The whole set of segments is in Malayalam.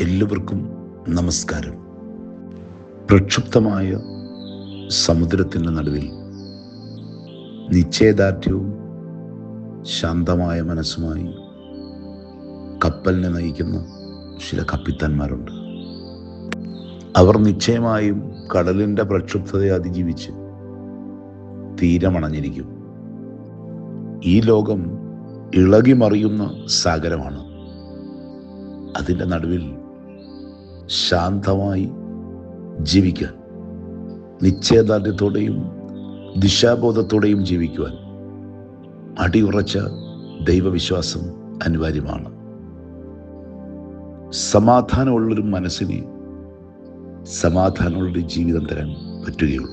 എല്ലാവർക്കും നമസ്കാരം. പ്രക്ഷുബ്ധമായ സമുദ്രത്തിന്റെ നടുവിൽ നിശ്ചയദാർഢ്യവും ശാന്തമായ മനസ്സുമായി കപ്പലിനെ നയിക്കുന്ന ചില കപ്പിത്താന്മാരുണ്ട്. അവർ നിശ്ചയമായും കടലിന്റെ പ്രക്ഷുബ്ധതയെ അതിജീവിച്ച് തീരമണഞ്ഞിരിക്കും. ഈ ലോകം ഇളകിമറിയുന്ന സാഗരമാണ്. അതിന്റെ നടുവിൽ ശാന്തമായി ജീവിക്കാൻ നിശ്ചയദാർഢ്യത്തോടെയും ദിശാബോധത്തോടെയും ജീവിക്കുവാൻ അടിയുറച്ച ദൈവവിശ്വാസം അനിവാര്യമാണ്. സമാധാനമുള്ളൊരു മനസ്സിനെ സമാധാനമുള്ളൊരു ജീവിതം തരാൻ പറ്റുകയുള്ളൂ.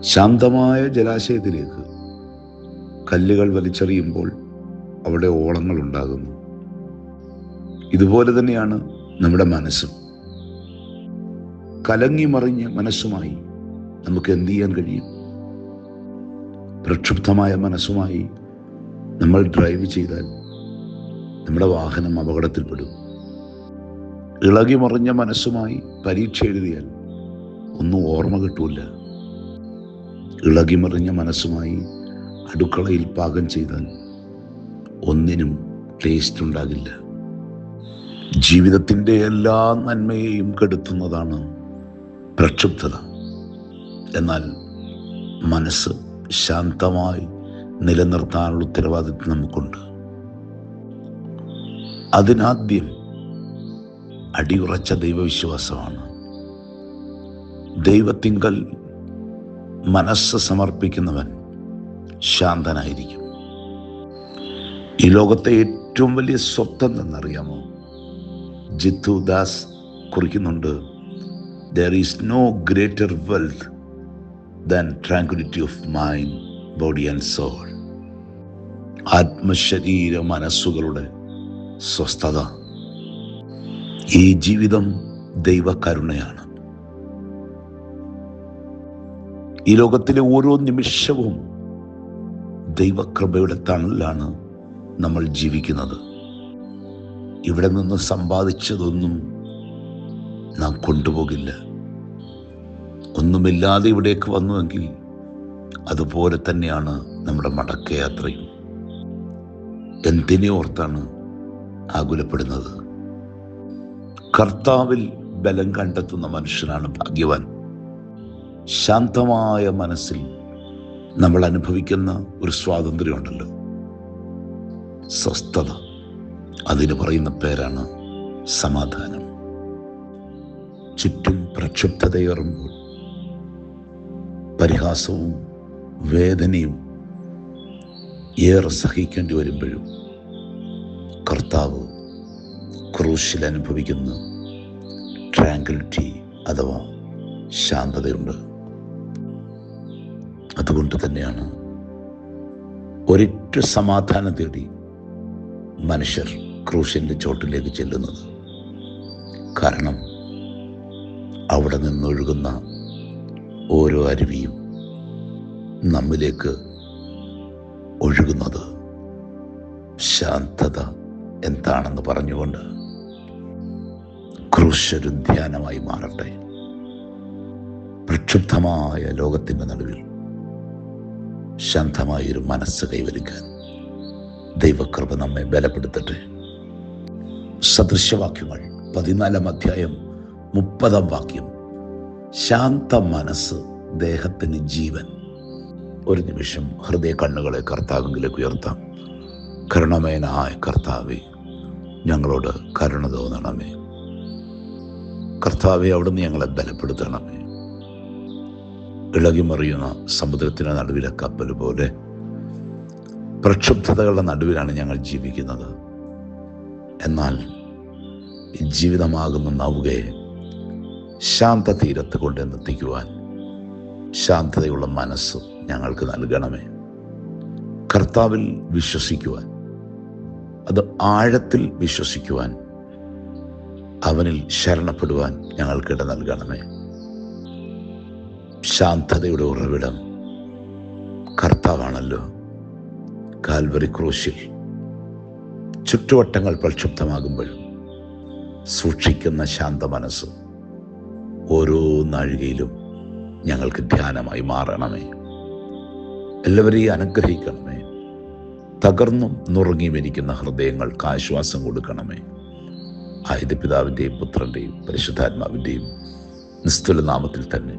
ശാന്തമായ ജലാശയത്തിലേക്ക് കല്ലുകൾ വലിച്ചെറിയുമ്പോൾ അവിടെ ഓളങ്ങൾ ഉണ്ടാകുന്നു ഇതുപോലെ തന്നെയാണ് നമ്മുടെ മനസ്സും. കലങ്ങി മറിഞ്ഞ മനസ്സുമായി നമുക്ക് എന്ത് ചെയ്യാൻ കഴിയും? പ്രക്ഷുബ്ധമായ മനസ്സുമായി നമ്മൾ ഡ്രൈവ് ചെയ്താൽ നമ്മുടെ വാഹനം അപകടത്തിൽപ്പെടും. ഇളകി മറിഞ്ഞ മനസ്സുമായി പരീക്ഷ എഴുതിയാൽ ഒന്നും ഓർമ്മ കിട്ടൂല ഇളകി മറിഞ്ഞ മനസ്സുമായി അടുക്കളയിൽ പാകം ചെയ്താൽ ഒന്നിനും ടേസ്റ്റ് ഉണ്ടാകില്ല. ജീവിതത്തിന്റെ എല്ലാ നന്മയെയും കെടുത്തുന്നതാണ് പ്രക്ഷുബ്ധത. എന്നാൽ മനസ്സ് ശാന്തമായി നിലനിർത്താനുള്ള ഉത്തരവാദിത്വം നമുക്കുണ്ട്. അതിനാദ്യം അടിയുറച്ച ദൈവവിശ്വാസമാണ്. ദൈവത്തിങ്കൽ മനസ്സ് സമർപ്പിക്കുന്നവൻ ശാന്തനായിരിക്കും. ഈ ലോകത്തെ ഏറ്റവും വലിയ സ്വത്ത് എന്തെന്നറിയാമോ Jithu Das കുറിക്കുന്നുണ്ട്. There is no greater wealth than tranquility of mind body and soul ആത്മശരീര മനസ്സുകളുടെ സ്വസ്ഥത. ഈ ജീവിതം ദൈവകരുണയാണ്. ഈ ലോകത്തിലെ ഓരോ നിമിഷവും ദൈവകൃപയുടെ തണലിലാണ് നമ്മൾ ജീവിക്കുന്നത്. ഇവിടെ നിന്ന് സമ്പാദിച്ചതൊന്നും നാം കൊണ്ടുപോകില്ല. ഒന്നുമില്ലാതെ ഇവിടേക്ക് വന്നുവെങ്കിൽ അതുപോലെ തന്നെയാണ് നമ്മുടെ മടക്കയാത്രയും. എന്തിനെ ഓർത്താണ് ആകുലപ്പെടുന്നത്? കർത്താവിൽ ബലം കണ്ടെത്തുന്ന മനുഷ്യനാണ് ഭാഗ്യവാൻ. ശാന്തമായ മനസ്സിൽ നമ്മൾ അനുഭവിക്കുന്ന ഒരു സ്വാതന്ത്ര്യമുണ്ടല്ലോ. സ്വസ്ഥത. അതിന് പറയുന്ന പേരാണ് സമാധാനം. ചുറ്റും പ്രക്ഷുബ്ധതയേറുമ്പോൾ പരിഹാസവും വേദനയും ഏറെ സഹിക്കേണ്ടി വരുമ്പോഴും കർത്താവ് ക്രൂശിൽ അനുഭവിക്കുന്ന ട്രാങ്കിലിറ്റി അഥവാ ശാന്തതയുണ്ട്. അതുകൊണ്ട് തന്നെയാണ് ഒരിറ്റ സമാധാനം തേടി മനുഷ്യർ ക്രൂശിന്റെ ചോട്ടിലേക്ക് ചെല്ലുന്നത്. കാരണം അവിടെ നിന്നൊഴുകുന്ന ഓരോ അരുവിയും നമ്മിലേക്ക് ഒഴുകുന്നത് ശാന്തത എന്താണെന്ന് പറഞ്ഞുകൊണ്ട് ക്രൂശൊരു ധ്യാനമായി മാറട്ടെ. പ്രക്ഷുബ്ധമായ ലോകത്തിന്റെ നടുവിൽ ശാന്തമായൊരു മനസ്സ് കൈവരിക്കാൻ ദൈവകൃപ നമ്മെ ബലപ്പെടുത്തട്ടെ. സദൃശവാക്യങ്ങൾ പതിനാലാം അധ്യായം മുപ്പതാം വാക്യം. ശാന്ത മനസ്സ് ദേഹത്തിന് ജീവൻ. ഒരു നിമിഷം ഹൃദയ കണ്ണുകളെ കർത്താവിലേക്ക് ഉയർത്താം. കരുണമേനായ കർത്താവെ ഞങ്ങളോട് കരുണ തോന്നണമേ. കർത്താവെ അവിടുന്ന് ഞങ്ങളെ ബലപ്പെടുത്തണമേ. ഇളകിമറിയുന്ന സമുദ്രത്തിന് നടുവിലെ കപ്പൽ പോലെ പ്രക്ഷുബ്ധതകളുടെ നടുവിലാണ് ഞങ്ങൾ ജീവിക്കുന്നത്. എന്നാൽ ജീവിതമാകുന്ന നൗകയെ ശാന്ത തീരത്ത് കൊണ്ടെന്നെത്തിക്കുവാൻ ശാന്തതയുള്ള മനസ്സ് ഞങ്ങൾക്ക് നൽകണമേ. കർത്താവിൽ വിശ്വസിക്കുവാൻ അത് ആഴത്തിൽ വിശ്വസിക്കുവാൻ അവനിൽ ശരണപ്പെടുവാൻ ഞങ്ങൾക്കിട നൽകണമേ. ശാന്തതയുടെ ഉറവിടം കർത്താവാണല്ലോ. കാൽവറി ക്രൂശിൽ ചുറ്റുവട്ടങ്ങൾ പ്രക്ഷുബ്ധമാകുമ്പോൾ സൂക്ഷിക്കുന്ന ശാന്ത മനസ്സ് ഓരോ നാഴികയിലും ഞങ്ങൾക്ക് ധ്യാനമായി മാറണമേ. എല്ലാവരെയും അനുഗ്രഹിക്കണമേ. തകർന്നും നുറുങ്ങിയും ഇരിക്കുന്ന ഹൃദയങ്ങൾക്ക് ആശ്വാസം കൊടുക്കണമേ. ആയത് പിതാവിന്റെയും പുത്രന്റെയും പരിശുദ്ധാത്മാവിന്റെയും നിസ്തുല നാമത്തിൽ തന്നെ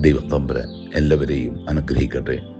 ദൈവം തമ്പുരാൻ എല്ലാവരെയും അനുഗ്രഹിക്കട്ടെ.